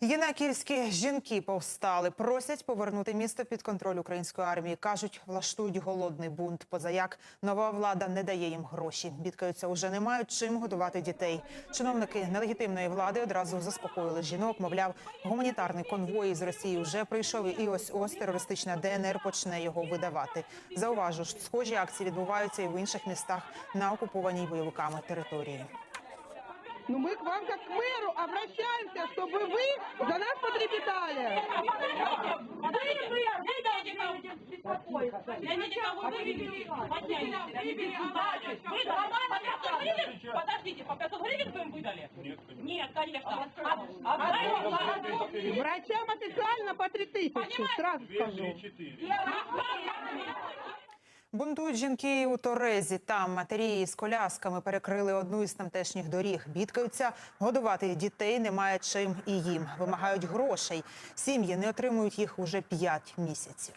Єнаківські жінки повстали, просять повернути місто під контроль української армії. кажуть, влаштують голодний бунт. Позаяк нова влада не дає їм гроші. Бідкаються, уже не мають чим годувати дітей. Чиновники нелегітимної влади одразу заспокоїли жінок. Мовляв, гуманітарний конвой із Росії вже прийшов, і ось ось терористична ДНР почне його видавати. Зауважу, схожі акції відбуваються і в інших містах на окупованій бойовиками території. Но мы к вам как к мэру обращаемся, чтобы вы за нас потрепетали. Подождите, по 500 гривен вы им выдали? Нет, конечно. Нет, конечно. А, Врачам официально по 3000, сразу скажу. 4. Бунтують жінки у Торезі. Там матері з колясками перекрили одну із тамтешніх доріг. Бідкаються, годувати дітей немає чим і їм. Вимагають грошей. Сім'ї не отримують їх уже п'ять місяців.